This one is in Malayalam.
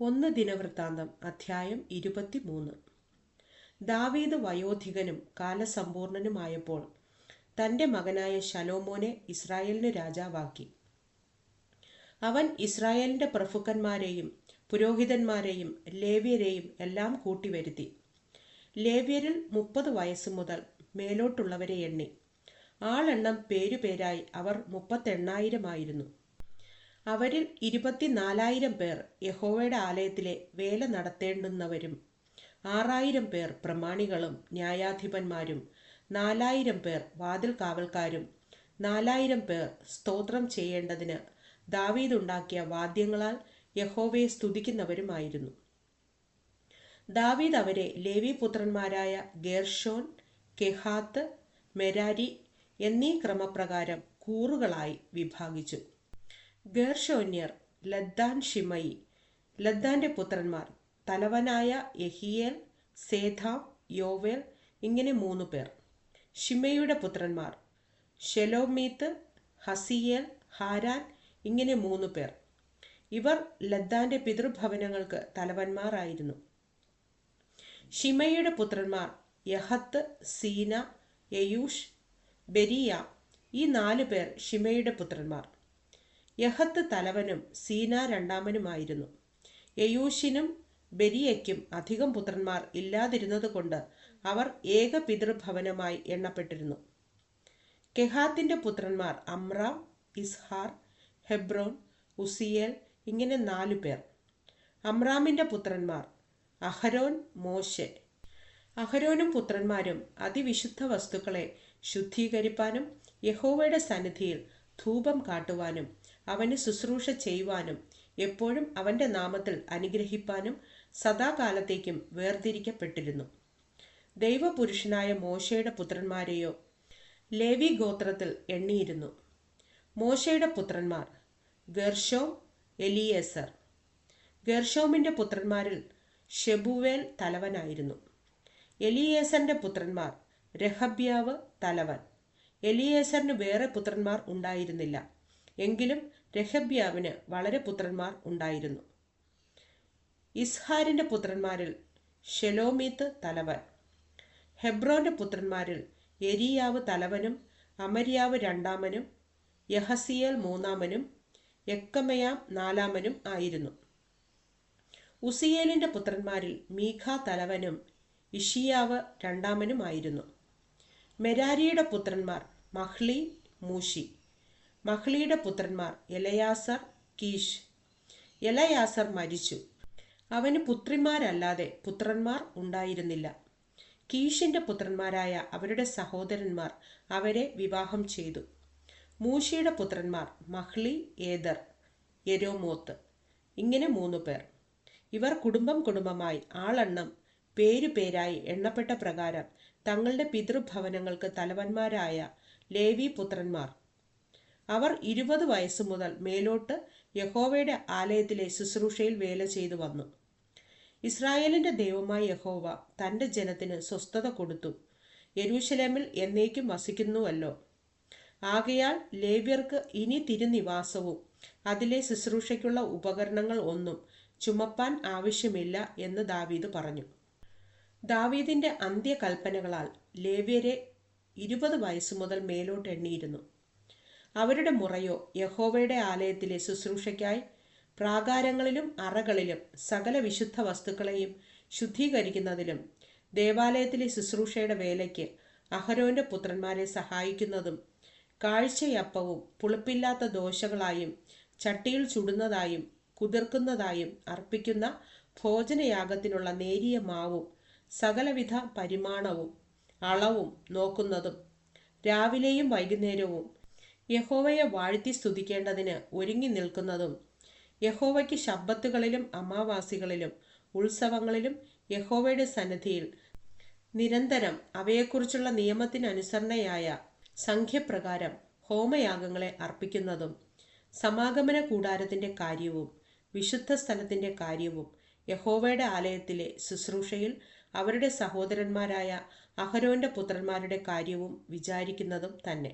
ഒന്ന് ദിനവൃത്താന്തം അധ്യായം ഇരുപത്തിമൂന്ന്. ദാവീദ് വയോധികനും കാലസമ്പൂർണനുമായപ്പോൾ തന്റെ മകനായ ശലോമോനെ ഇസ്രായേലിന് രാജാവാക്കി. അവൻ ഇസ്രായേലിന്റെ പ്രഭുക്കന്മാരെയും പുരോഹിതന്മാരെയും ലേവ്യരെയും എല്ലാം കൂട്ടിവരുത്തി. ലേവ്യരിൽ മുപ്പത് വയസ്സ് മുതൽ മേലോട്ടുള്ളവരെ എണ്ണി. ആളെണ്ണം പേരുപേരായി അവർ മുപ്പത്തെണ്ണായിരമായിരുന്നു. അവരിൽ ഇരുപത്തിനാലായിരം പേർ യഹോവയുടെ ആലയത്തിലെ വേല നടത്തേണ്ടുന്നവരും ആറായിരം പേർ പ്രമാണികളും ന്യായാധിപന്മാരും നാലായിരം പേർ വാതിൽ കാവൽക്കാരും നാലായിരം പേർ സ്തോത്രം ചെയ്യേണ്ടതിന് ദാവീദുണ്ടാക്കിയ വാദ്യങ്ങളാൽ യഹോവയെ സ്തുതിക്കുന്നവരുമായിരുന്നു. ദാവീദ് അവരെ ലേവി പുത്രന്മാരായ ഗേർഷോൻ കെഹാത്ത് മെരാരി എന്നീ ക്രമപ്രകാരം കൂറുകളായി വിഭാഗിച്ചു. ഗേർഷോന്യർ ലദ്ദാൻ ഷിമയി ലദ്ദാന്റെ പുത്രന്മാർ തലവനായ എഹിയേൽ സേധാം യോവേൽ ഇങ്ങനെ മൂന്ന് പേർ. ഷിമയുടെ പുത്രന്മാർ ഷെലോമീത്ത് ഹസിയേൽ ഹാരാൻ ഇങ്ങനെ മൂന്ന് പേർ. ഇവർ ലദ്ദാന്റെ പിതൃഭവനങ്ങൾക്ക് തലവന്മാരായിരുന്നു. ഷിമയുടെ പുത്രന്മാർ യഹത്ത് സീന യയൂഷ് ബെരിയ ഈ നാല് പേർ ഷിമയുടെ പുത്രന്മാർ. യഹത്ത് തലവനും സീന രണ്ടാമനുമായിരുന്നു. യയൂഷിനും ബെരിയയ്ക്കും അധികം പുത്രന്മാർ ഇല്ലാതിരുന്നതുകൊണ്ട് അവർ ഏക പിതൃഭവനമായി എണ്ണപ്പെട്ടിരുന്നു. കെഹാത്തിന്റെ പുത്രന്മാർ അമ്രാം ഇസ്ഹാർ ഹെബ്രോൻ ഉസിയേൽ ഇങ്ങനെ നാലു പേർ. അമ്രാമിന്റെ പുത്രന്മാർ അഹരോൻ മോശെ. അഹരോനും പുത്രന്മാരും അതിവിശുദ്ധ വസ്തുക്കളെ ശുദ്ധീകരിപ്പാനും യഹോവയുടെ സന്നിധിയിൽ ധൂപം കാട്ടുവാനും അവന് ശുശ്രൂഷ ചെയ്യുവാനും എപ്പോഴും അവന്റെ നാമത്തിൽ അനുഗ്രഹിപ്പാനും സദാകാലത്തേക്കും വേർതിരിക്കപ്പെട്ടിരുന്നു. ദൈവപുരുഷനായ മോശയുടെ പുത്രന്മാരെയോ ലേവി ഗോത്രത്തിൽ എണ്ണിയിരുന്നു. മോശയുടെ പുത്രന്മാർ ഗർഷോം എലിയേസർ. ഗർഷോമിന്റെ പുത്രന്മാരിൽ ഷെബുവേൽ തലവനായിരുന്നു. എലിയേസറിന്റെ പുത്രന്മാർ രഹബ്യാവ് തലവൻ. എലിയേസറിന് വേറെ പുത്രന്മാർ ഉണ്ടായിരുന്നില്ല. എങ്കിലും രഹബ്യാവിന് വളരെ പുത്രന്മാർ ഉണ്ടായിരുന്നു. ഇസ്ഹാരിന്റെ പുത്രന്മാരിൽ ഷെലോമീത്ത് തലവൻ ഹെബ്രോന്റെ പുത്രന്മാരിൽ എരിയാവ് തലവനും അമര്യാവ് രണ്ടാമനും യഹസിയേൽ മൂന്നാമനും എക്കമയാം നാലാമനും ആയിരുന്നു. ഉസിയേലിന്റെ പുത്രന്മാരിൽ മീഖ തലവനും ഇഷിയാവ് രണ്ടാമനുമായിരുന്നു മെരാരിയുടെ പുത്രന്മാർ മഹ്ലി മൂഷി മഹ്ലിയുടെ പുത്രന്മാർ എലയാസർ കീഷ് എലയാസർ മരിച്ചു. അവന് പുത്രിമാരല്ലാതെ പുത്രന്മാർ ഉണ്ടായിരുന്നില്ല. കീഷിന്റെ പുത്രന്മാരായ അവരുടെ സഹോദരന്മാർ അവരെ വിവാഹം ചെയ്തു. മൂഷിയുടെ പുത്രന്മാർ മഹ്ലി ഏദർ യരോമോത്ത്. ഇങ്ങനെ മൂന്നു പേർ. ഇവർ കുടുംബം കുടുംബമായി ആളെണ്ണം പേരു പേരായി എണ്ണപ്പെട്ട പ്രകാരം തങ്ങളുടെ പിതൃഭവനങ്ങൾക്ക് തലവന്മാരായ ലേവി പുത്രന്മാർ. അവർ ഇരുപത് വയസ്സ് മുതൽ മേലോട്ട് യഹോവയുടെ ആലയത്തിലെ ശുശ്രൂഷയിൽ വേല ചെയ്തു വന്നു. ഇസ്രായേലിന്റെ ദൈവമായ യഹോവ തന്റെ ജനത്തിന് സ്വസ്ഥത കൊടുത്തു. യരൂശലേമിൽ എന്നേക്കും വസിക്കുന്നുവല്ലോ. ആകയാൽ ലേവ്യർക്ക് ഇനി തിരുനിവാസവും അതിലെ ശുശ്രൂഷയ്ക്കുള്ള ഉപകരണങ്ങൾ ഒന്നും ചുമപ്പാൻ ആവശ്യമില്ല എന്ന് ദാവീദ് പറഞ്ഞു. ദാവീദിന്റെ അന്ത്യകൽപ്പനകളാൽ ലേവ്യരെ ഇരുപത് വയസ്സ് മുതൽ മേലോട്ട് എണ്ണിയിരുന്നു. അവരുടെ മുറയോ യഹോവയുടെ ആലയത്തിലെ ശുശ്രൂഷയ്ക്കായി പ്രാകാരങ്ങളിലും അറകളിലും സകല വിശുദ്ധ വസ്തുക്കളെയും ശുദ്ധീകരിക്കുന്നതിലും ദേവാലയത്തിലെ ശുശ്രൂഷയുടെ വേലയ്ക്ക് അഹരോന്റെ പുത്രന്മാരെ സഹായിക്കുന്നതും കാഴ്ചയപ്പവും പുളിപ്പില്ലാത്ത ദോശകളായും ചട്ടിയിൽ ചുടുന്നതായും കുതിർക്കുന്നതായും അർപ്പിക്കുന്ന ഭോജനയാഗത്തിനുള്ള നേരിയ മാവും സകലവിധ പരിമാണവും അളവും നോക്കുന്നതും രാവിലെയും വൈകുന്നേരവും യഹോവയെ വാഴ്ത്തി സ്തുതിക്കേണ്ടതിന് ഒരുങ്ങി നിൽക്കുന്നതും യഹോവയ്ക്ക് ശബ്ബത്തുകളിലും അമാവാസികളിലും ഉത്സവങ്ങളിലും യഹോവയുടെ സന്നിധിയിൽ നിരന്തരം അവയെക്കുറിച്ചുള്ള നിയമത്തിനനുസരണയായ സംഖ്യപ്രകാരം ഹോമയാഗങ്ങളെ അർപ്പിക്കുന്നതും സമാഗമന കൂടാരത്തിന്റെ കാര്യവും വിശുദ്ധ സ്ഥലത്തിന്റെ കാര്യവും യഹോവയുടെ ആലയത്തിലെ ശുശ്രൂഷയിൽ അവരുടെ സഹോദരന്മാരായ അഹരോന്റെ പുത്രന്മാരുടെ കാര്യവും വിചാരിക്കുന്നതും തന്നെ.